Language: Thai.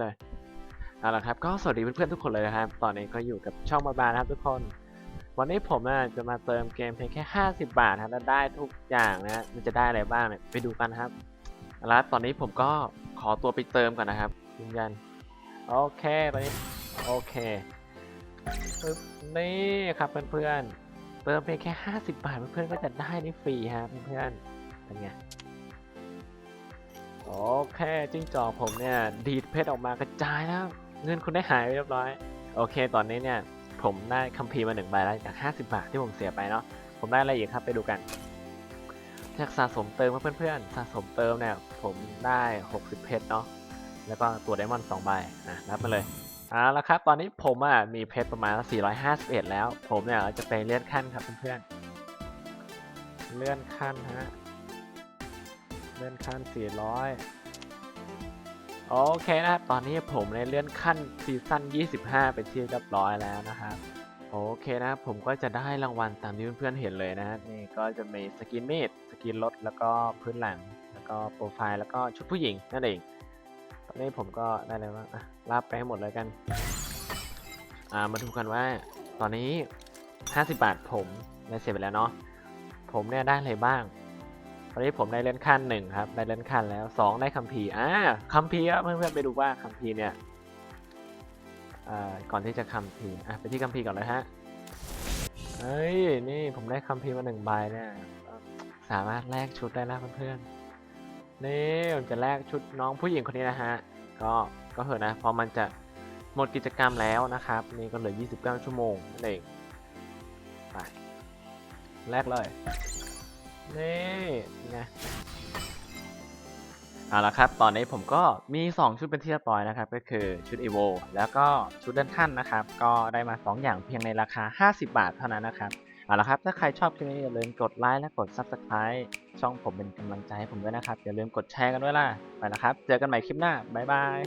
เลยเอาละครับก็สวัสดีเพื่อนๆทุกคนเลยนะครับ ตอนนี้ก็อยู่กับช่องบาบานะครับทุกคน วันนี้ผมจะมาเติมเกมเพียงแค่ 50 บาทนะครับแล้วได้ทุกอย่างนะมันจะได้อะไรบ้างเนี่ยไปดูกันครับเอาละตอนนี้ผมก็ขอตัวไปเติมก่อนนะครับยืนยันโอเคตอนนี้โอเคปึ๊บนี่ครับเพื่อนๆเติมเพียงแค่ 50 บาทเพื่อนๆก็จะได้นี่ฟรีฮะเพื่อนๆเป็นไง โอเคจิ้งจอกผมเนี่ยดีดเพชรออกมากระจายแล้ว เงินคุณได้หายไปเรียบร้อย โอเค ตอนนี้เนี่ยผมได้คัมภีร์มาหนึ่งใบแล้วจาก 50 บาทที่ผมเสียไปเนาะผมได้อะไรอีกครับไปดูกันจากสะสมเติมเพื่อนๆสะสมเติมเนี่ยผมได้ 60 เพชรเนาะแล้วก็ตัวไดมอนด์2ใบนะรับมาเลยเอาละครับตอนนี้ผมอะมีเพชรประมาณ 451 แล้ว ผมเนี่ยจะไปเลื่อนขั้นครับเพื่อนๆเลื่อนขั้นฮะเลื่อนขั้น 400 โอเคนะครับ ตอนนี้ผมได้เลื่อนขั้นซีซั่น 25 ไปนที่เรียบร้อยแล้วนะครับ โอเคนะผมก็จะได้รางวัลตามที่เพื่อนๆเห็นเลยนะฮะนี่ก็จะมีสกินมีดสกินรถแล้วก็พื้นหลัง แล้วก็โปรไฟล์แล้วก็ชุดผู้หญิงนั่นเอง ตอนนี้ผมก็ได้อะไรบ้างอะรับไปให้หมดเลยกัน อ่ามาดูกันว่า ตอนนี้ 50 บาทผมได้เสียไปแล้วเนาะผมเนี่ยได้อะไรบ้าง อนนี้ผมได้เล่นขั้นหนึ่งครับได้เล่นขั้นแล้วสองได้คัมภีร์อ่าคัมภีร์ครับเพื่อนๆไปดูว่าคัมภีร์เนี่ยก่อนที่จะคัมภีร์อะไปที่คัมภีร์ก่อนเลยฮะเฮ้ยนี่ผมได้คัมภีร์มาหนึ่งใบเนี่ยสามารถแลกชุดได้แล้วเพื่อนๆนี่ผมจะแลกชุดน้องผู้หญิงคนนี้นะฮะก็ก็เหอะนะพอมันจะหมดกิจกรรมแล้วนะครับ นี่ก็เหลือ 29 ชั่วโมงนั่นเองไปแลกเลย นี่ไงเอาละครับ ตอนนี้ผมก็มี 2 ชุดเป็นที่เรียบร้อยนะครับ ก็คือชุด EVO แล้วก็ชุดเดินขั้นนะครับ ก็ได้มา 2 อย่างเพียงในราคา 50 บาทเท่านั้นนะครับ เอาละครับ ถ้าใครชอบคลิปนี้อย่าลืมกดไลค์และกด Subscribe ช่องผมเป็นกำลังใจให้ผมด้วยนะครับ อย่าลืมกดแชร์กันด้วยล่ะ ไปล้วครับ เจอกันใหม่คลิปหน้า บ๊ายบาย